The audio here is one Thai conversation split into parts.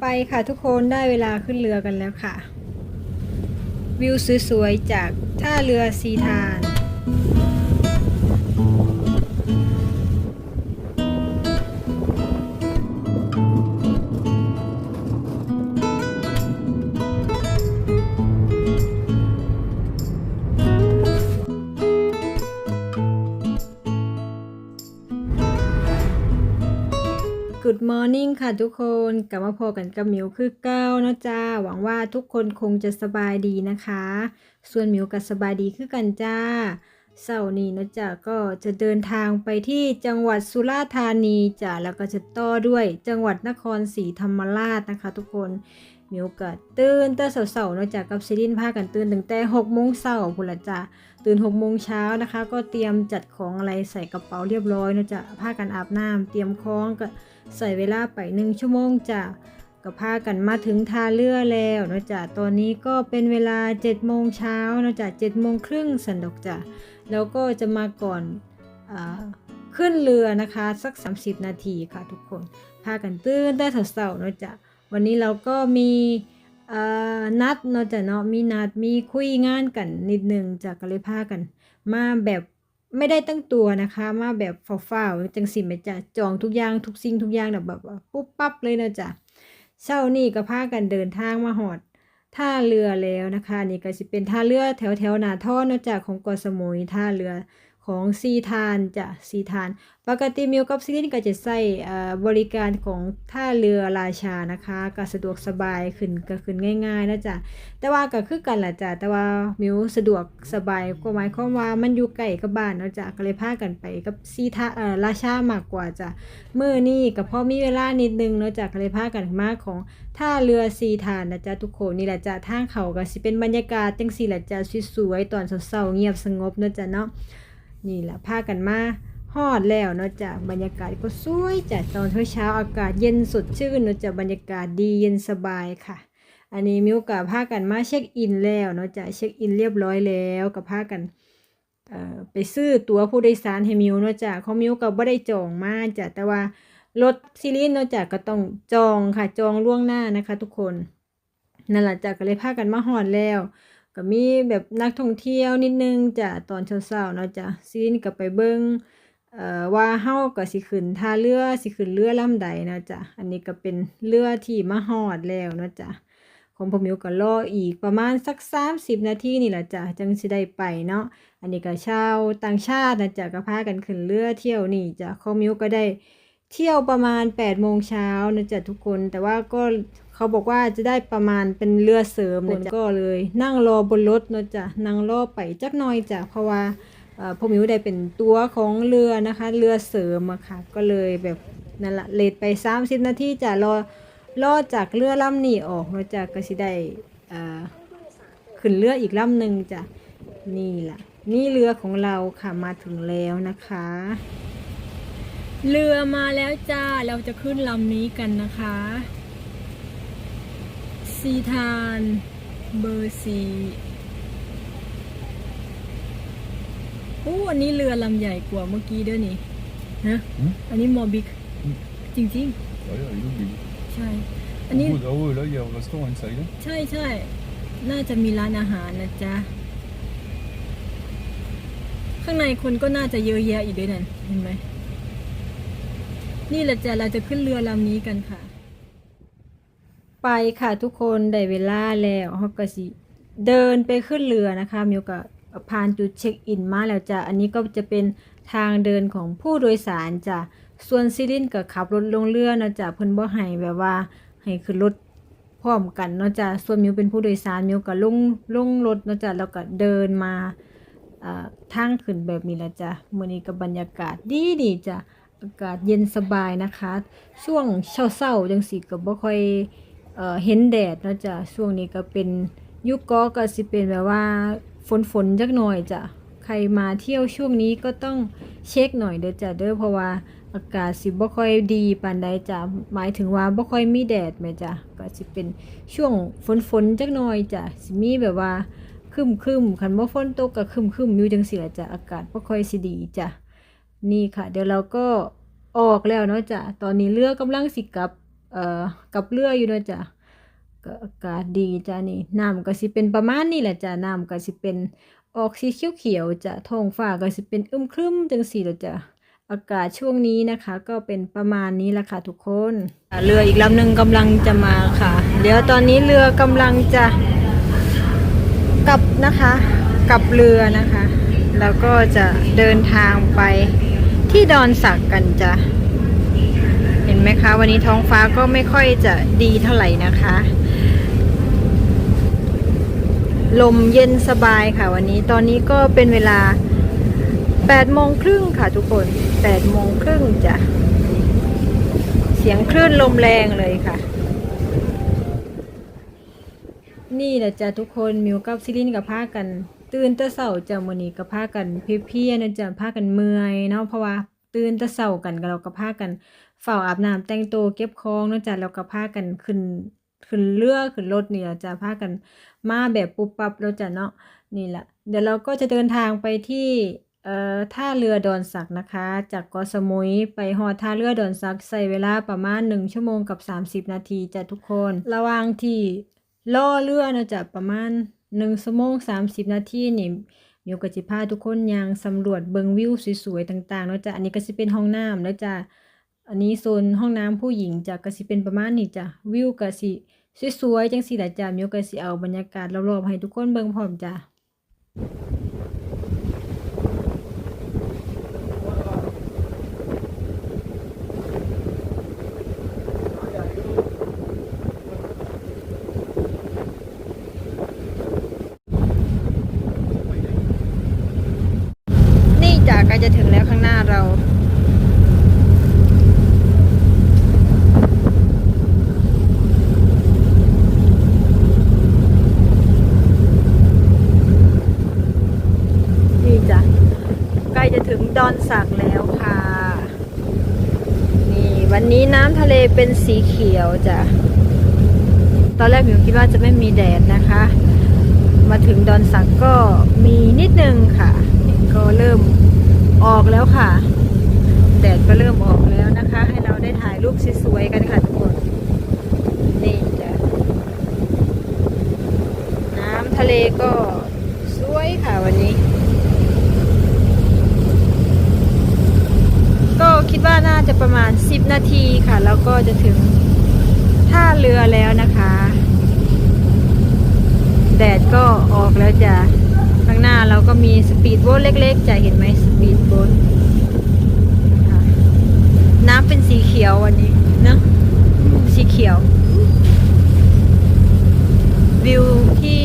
ไปค่ะทุกคนได้เวลาขึ้นเรือกันแล้วค่ะ วิวสวยๆจากท่าเรือสีทาน Good morning ค่ะทุกคนกลับมาพอกันกับหมิวคือเก้าเนาะจ้า หวังว่าทุกคนคงจะสบายดีนะคะ ส่วนหมิวก็สบายดีคือกันจ้าเสาร์นี้เนาะจ้าก็จะเดินทางไปที่จังหวัดสุราษฎร์ธานีจ้าแล้วก็จะต่อด้วยจังหวัดนครศรีธรรมราชนะคะ ทุกคนมิวก็ตื่นแต่เสาร์ๆเนาะจ้ากับซิลินพากันตื่นตั้งแต่หกโมงเช้าพุ่นละจ้าตื่นหกโมงเช้านะคะ ก็เตรียมจัดของอะไรใส่กระเป๋าเรียบร้อยเนาะจ้ะพากันอาบน้ำเตรียมของก็ ใส่เวลาไปหนึ่งชั่วโมงจ้ะก็พากันมาถึงท่าเรือแล้วนะจ้ะตอนนี้ก็เป็นเวลา7จ็ดโมงเช้านะจ้ะเจ็ดโมงครึ่งสันดอกจ้ะแล้วก็จะมาก่อนอขึ้นเรือนะคะสัก 30 นาทีค่ะทุกคน พากันตื่นได้เสาๆนะจ้ะวันนี้เราก็มีนัดเนาะจ้ะเนาะมีนัดมีคุยงานกันนิดนึงจ้ะก็เลยพากัน มาแบบ ไม่ได้ตั้งตัวนะคะ มาแบบฝ้าวๆจังสิแม่จ้ะจองทุกอย่างทุกสิ่งทุกอย่างแบบปุ๊บปั๊บเลยนะจ๊ะเช้านี่ก็พากันเดินทางมาหอดท่าเรือแล้วนะคะนี่ก็จะเป็นท่าเรือแถวแถวๆนาท่อเนาะจ้ะของเกาะสมุยท่าเรือ ของซีทานจ้ะซีทาน ปกติมิวกับซิลินก็จะใช้บริการของท่าเรือราชานะคะก็สะดวกสบายขึ้นก็ขึ้นง่ายๆนะจ๊ะแต่ว่าก็คือกันแหละจ้ะแต่ว่ามิวสะดวกสบายก็หมายความว่ามันอยู่ใกล้กับบ้านเนาะจ้ะก็เลยพากันไปกับซีท่าเอ่อราชามากกว่าจ้ะมื้อนี้ก็พอมีเวลานิดนึงเนาะจ้ะก็เลยพากันมาของท่าเรือซีทานนะจ๊ะทุกคนนี่แหละจ้ะทางเขาก็สิเป็นบรรยากาศจังซี่แหละจ้ะสวยๆตอนเช้าๆเงียบสงบเนาะจ้ะเนาะ นี่แหละพากันมาฮอดแล้วเนาะจ้ะบรรยากาศก็สวยจ้ะตอนเช้าอากาศเย็นสดชื่นเนาะจ้ะบรรยากาศดีเย็นสบายค่ะ อันนี้มิวกับพากันมาเช็คอินแล้วเนาะจะเช็คอินเรียบร้อยแล้วกับพากันไปซื้อตั๋วผู้โดยสารให้มิวเนาะจ้ะของมิวก็บ่ได้จองมาจ้ะแต่ว่ารถซีรีส์เนาะจ้ะก็ต้องจองค่ะจองล่วงหน้านะคะ ทุกคนนั่นแหละจ้ะก็เลยพากันมาฮอดแล้ว ก็มีแบบนักท่องเที่ยวนิดนึงจ้ะตอนเช้าๆเนาะจ้ะซีรีส์ก็ไปเบิ่งเอ่อว่าเฮาก็สิขึ้นท่าเรือสิขึ้นเรือลำใดเนาะจ้ะอันนี้ก็เป็นเรือที่มาฮอดแล้วเนาะจ้ะของพ่อมิวก็รออีกประมาณสัก 30 นาทีนี่แหละจ้ะจังสิได้ไปเนาะอันนี้ก็ชาวต่างชาตินะจ้ะก็พากันขึ้นเรือเที่ยวนี่จ้ะของมิวก็ได้เที่ยวประมาณ8โมงเช้านะจ้ะทุกคน แต่ว่าก็ เขาบอกว่าจะได้ประมาณเป็นเรือเสริมนะจ๊ะก็เลย นั่งรอบนรถเนาะจ้ะนั่งรอไปจักหน่อยจ้ะเพราะว่าเอ่อพวกมิวได้เป็นตัวของเรือนะคะ เรือเสริมอะค่ะ ก็เลยแบบนั่นละเลทไป 30 นาทีจะรอรอจากเรือลำนี้ออกเนาะจ้ะก็สิได้เอ่อขึ้นเรืออีกลำหนึ่งจ้ะนี่ล่ะ นี่เรือของเราค่ะมาถึงแล้วนะคะ เรือมาแล้วจ้าเราจะขึ้นลำนี้กันนะคะ ซีทานเบอร์ซีโอ้อันนี้เรือลำใหญ่กว่าเมื่อกี้ด้วยนี่นะหืม อันนี้มอบิกอืมจริง Ja, ja, jo, jo. ๆ ใช่ อันนี้ Både og eller gjør restaurant inside. ใช่ใช่น่าจะมีร้านอาหารนะจ๊ะ ข้างในคนก็น่าจะเยอะแยะอีกด้วยนั่นเห็นไหม นี่แหละจ้ะเราจะขึ้นเรือลำนี้กันค่ะ ไปค่ะทุกคนได้เวลาแล้วเขาก็สิเดินไปขึ้นเรือนะคะมิวก็ผ่านจุดเช็คอินมาแล้วจ้ะอันนี้ก็จะเป็นทางเดินของผู้โดยสารจ้ะส่วนซิลินก็ขับรถลงเรือนะจ๊ะเพิ่นบ่ให้แบบว่าให้ขึ้นรถพร้อมกันเนาะจ้ะส่วนมิวเป็นผู้โดยสารมิวก็ลงลงรถเนาะจ้ะแล้วก็เดินมาทางขึ้นแบบนี้ละจ้ะมื้อนี้ก็บรรยากาศดีดีจ้ะอากาศเย็นสบายนะคะ ช่วงเช้าๆจังสิก็บ่ค่อย เห็นแดดเนาะจ้ะช่วงนี้ก็เป็นยุคก็ก็สิเป็นแบบว่าฝนฝนจักหน่อยจ้ะใครมาเที่ยวช่วงนี้ก็ต้องเช็คหน่อยเด้อจ้ะเด้อเพราะว่าอากาศสิบ่ค่อยดีปานใดจ้ะหมายถึงว่าบ่ค่อยมีแดดแม่จ้ะก็สิเป็นช่วงฝนๆจักหน่อยจ้ะสิมีแบบว่าครึมคันบ่ฝนตกก็ครึมอยู่จังซี่ละจ้ะอากาศบ่ค่อยสิดีจ้ะนี่ค่ะ เดี๋ยวเราก็ออกแล้วเนาะจ้ะตอนนี้เรือกำลังสิกลับ เอ่อกับเรืออยู่เนาะจ้ะก็อากาศดีจ้ะนี่น้ำก็สิเป็นประมาณนี้แหละจ้ะน้ำก็สิเป็นออกสีเขียวๆจ้ะท้องฟ้าก็สิเป็นอึมครึมจังซี่แหละจ้ะอากาศช่วงนี้นะคะ ก็เป็นประมาณนี้ละค่ะทุกคนเรืออีกลำหนึ่งกำลังจะมาค่ะ เดี๋ยวตอนนี้เรือกำลังจะกลับนะคะกลับเรือนะคะ แล้วก็จะเดินทางไปที่ดอนสักกันจ้ะ นไหมคะ วันนี้ท้องฟ้าก็ไม่ค่อยจะดีเท่าไหร่นะคะ ลมเย็นสบายค่ะ วันนี้ตอนนี้ก็เป็นเวลา8โมงครึ่งค่ะทุกคน8โมงครึ่งจ้ะเสียงคลื่นลมแรงเลยค่ะ นี่แหละจ้ะทุกคนมิวกับซิลินกับพากัน ตื่นต่เช้าจ้ะมื้อนี้ก็พากันเพลียๆนะจ้ะพากันเมื่อยเนาะเพราะว่า ตื่นต่เช้ากันก็เราก็พากันเฝ้าอาบน้ำแต่งตัวเก็บของเนาะจ้ะแล้วก็พากันขึ้นขึ้นเรือขึ้นรถนี่ล่ะจ้ะพากันมาแบบปุ๊บปั๊บแล้วจ้ะเนาะนี่แหละเดี๋ยวเราก็จะเดินทางไปที่เอ่อท่าเรือดอนสักนะคะ จากเกาะสมุยไปฮอดท่าเรือดอนสักใช้เวลาประมาณ 1 ชั่วโมงกับ 30 นาทีจ้ะทุกคน ระหว่างที่ล่อเรือเนาะจ้ะประมาณ 1 ชั่วโมง 30 นาทีนี่ มิวก็สิพาทุกคนย่างสำรวจเบิงวิวสวยๆต่างๆเนาะจ้ะอันนี้ก็จะเป็นห้องน้ำแล้วจ้ะอันนี้โซนห้องน้ำผู้หญิงจ้ะก็สิเป็นประมาณนี้จ้ะวิวก็สิสวยๆจังสีแหละจ้ะมิวก็สิเอาบรรยากาศรอบๆให้ทุกคนเบิ่งพร้อมจ้ะ นี่ จะใกล้จะถึงแล้วข้างหน้าเรานี่จ้ะใกล้จะถึงดอนสักแล้วค่ะ นี่วันนี้น้ำทะเลเป็นสีเขียวจ้ะ ตอนแรกมิวคิดว่าจะไม่มีแดดนะคะ มาถึงดอนสักก็มีนิดนึงค่ะ ก็เริ่ม ออกแล้วค่ะ แดดก็เริ่มออกแล้วนะคะ ให้เราได้ถ่ายรูปสวยๆกันค่ะทุกคนนี่จ้ะน้ำทะเลก็สวยค่ะวันนี้ ก็คิดว่าน่าจะประมาณ 10 นาทีค่ะ แล้วก็จะถึงท่าเรือแล้วนะคะแดดก็ออกแล้วจ้ะข้างหน้าเราก็มีสปีดโบ๊ทเล็กๆจะเห็นไหมส ปีดบน น้ำเป็นสีเขียววันนี้นะสีเขียว วิวที่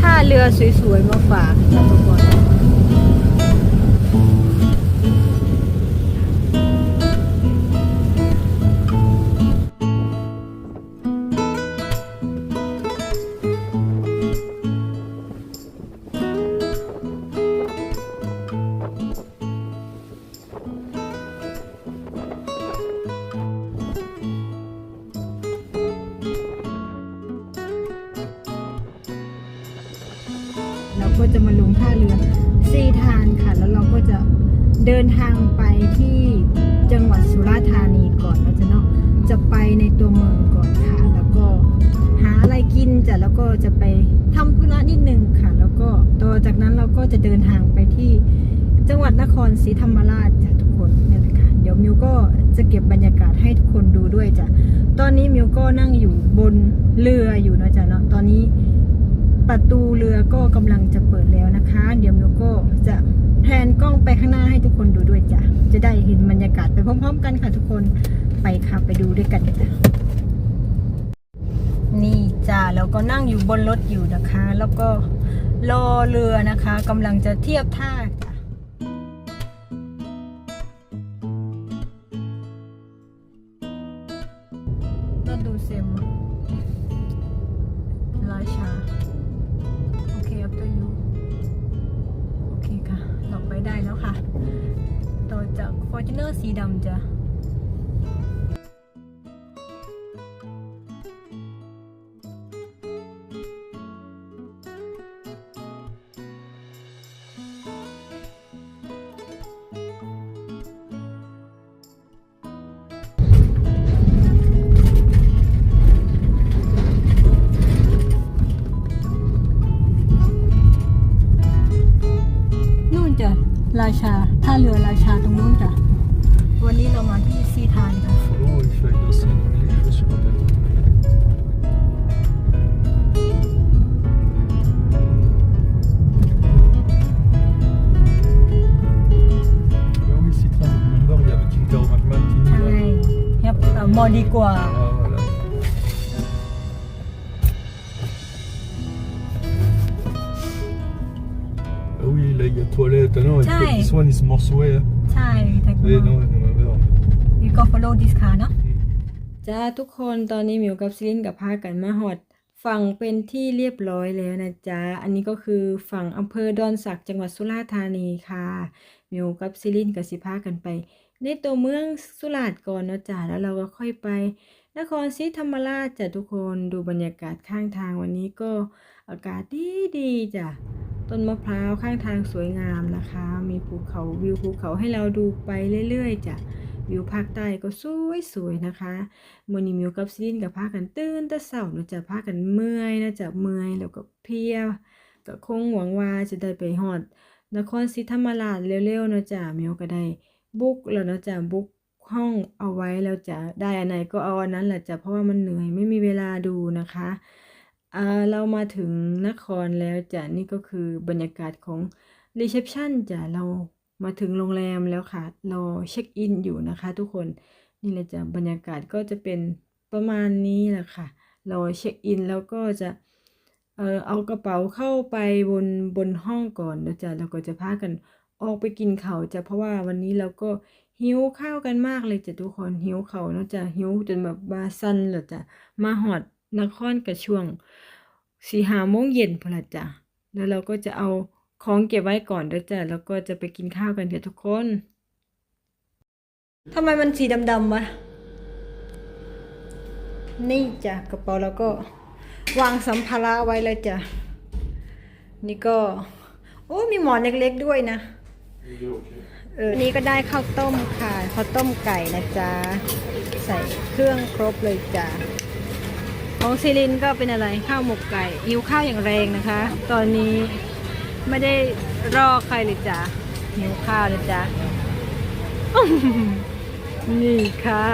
ท่าเรือสวยๆมาฝากทุกคน จะมาลงท่าเรือซีทานค่ะ แล้วเราก็จะเดินทางไปที่จังหวัดสุราษฎร์ธานีก่อนเราจะเนาะจะไปในตัวเมืองก่อนค่ะ แล้วก็หาอะไรกินจ้ะแล้วก็จะไปทำธุระนิดนึงค่ะ แล้วก็ต่อจากนั้นเราก็จะเดินทางไปที่จังหวัดนครศรีธรรมราชจ้ะทุกคนเนี่ยแหละค่ะเดี๋ยวมิวก็จะเก็บบรรยากาศให้ทุกคนดูด้วยจ้ะตอนนี้มิวก็นั่งอยู่บนเรืออยู่นะจ้ะเนาะตอนนี้ ประตูเรือก็กำลังจะเปิดแล้วนะคะ เดี๋ยวมิวก็จะแพนกล้องไปข้างหน้าให้ทุกคนดูด้วยจ้ะ จะได้เห็นบรรยากาศไปพร้อม ๆ กันค่ะทุกคนไปค่ะไปดูด้วยกันจ้ะนี่จ้ะแล้วก็นั่งอยู่บนรถอยู่นะคะ แล้วก็รอเรือนะคะกำลังจะเทียบท่า จากฟอร์จูเนอร์สีดำจ้ะ ชาท่าเรือราชาตรงนู้นจ้ะ วันนี้เรามาที่ซีทานค่ะ Follow une feuille d'aussi donc les choses sur le Ah oui, Citron, remember, il y avait Tinker McMartin. ใช่ครับเอ่อมอดีกว่า Ah, voilà. Ah oui, là il y a toilette. Ah non, il faut Chai. qu'ils soient ni se morceauer. Hein. ใช่แต่ก็ Eh non, non, non, non. มีก็ follow this car เนาะ จ้าทุกคนตอนนี้หมิวกับซิลินกับพากันมาหอด ฝั่งเป็นที่เรียบร้อยแล้วนะจ๊ะ อันนี้ก็คือฝั่งอำเภอดอนสักจังหวัดสุราษฎร์ธานีค่ะหมิวกับซิลินกับสิพากันไป ในตัวเมืองสุราษฎร์ก่อนนะจ๊ะแล้วเราก็ค่อยไป นครศรีธรรมราชจ้ะทุกคนดูบรรยากาศข้างทางวันนี้ก็อากาศดีดีๆจ้ะ ต้นมะพร้าวข้างทางสวยงามนะคะ มีภูเขาวิวภูเขาให้เราดูไปเรื่อยๆจ้ะวิวภาคใต้ก็สวยๆนะคะมื่อนี้มิวกับซินกับพากันตื่นแต่เช้าเนาะจะพากันเมื่อยนะจะเมื่อยแล้วก็เพียก็คงหวังว่าจะได้ไปฮอด นครศรีธรรมราชเร็วๆเนะจ้ะมิวก็ได้บุ๊กแล้วเนะจ้ะบุ๊กห้องเอาไว้แล้วจะได้อันไหนก็เอาอันนั้นแหละจ้ะเพราะว่ามันเหนื่อยไม่มีเวลาดูนะคะ เรามาถึงนครแล้วจ้ะนี่ก็คือบรรยากาศของรีเซพชันจ้ะเรามาถึงโรงแรมแล้วค่ะรอเช็คอินอยู่นะคะ ทุกคนนี่แหละจ้ะบรรยากาศก็จะเป็นประมาณนี้แหละค่ะราเช็คอินแล้วก็จะเออเอากระเป๋าเข้าไปบนบนห้องก่อนนะจ๊ะแล้วก็จะพากันออกไปกินข้าวจ้ะเพราะว่าวันนี้เราก็หิวข้าวกันมากเลยจ้ะทุกคนหิวข้าวนะจ้ะหิวจนแบบบาซันเลยจ้ะมาหอด นครกับช่วงสี่ห้าโมงเย็นพอละจ้ะแล้วเราก็จะเอาของเก็บไว้ก่อนเด้อจ้ะแล้วก็จะไปกินข้าวกันจ้ะทุกคนทำไมมันสีดำๆวะนี่จ้ะกระเป๋าแล้วก็วางสัมภาระไว้เลยจ้ะนี่ก็ โอ้มีหมอนเล็กๆด้วยนะเออนี่ก็ได้ข้าวต้มค่ะข้าวต้มไก่นะจ๊ะใส่เครื่องครบเลยจ้ะ ของซิลินก็เป็นอะไรข้าวหมกไก่ยิวข้าวอย่างแรงนะคะ ตอนนี้ไม่ได้รอใครเลยจ้ะหิวข้าวเลยจ้ะนี่ค่ะ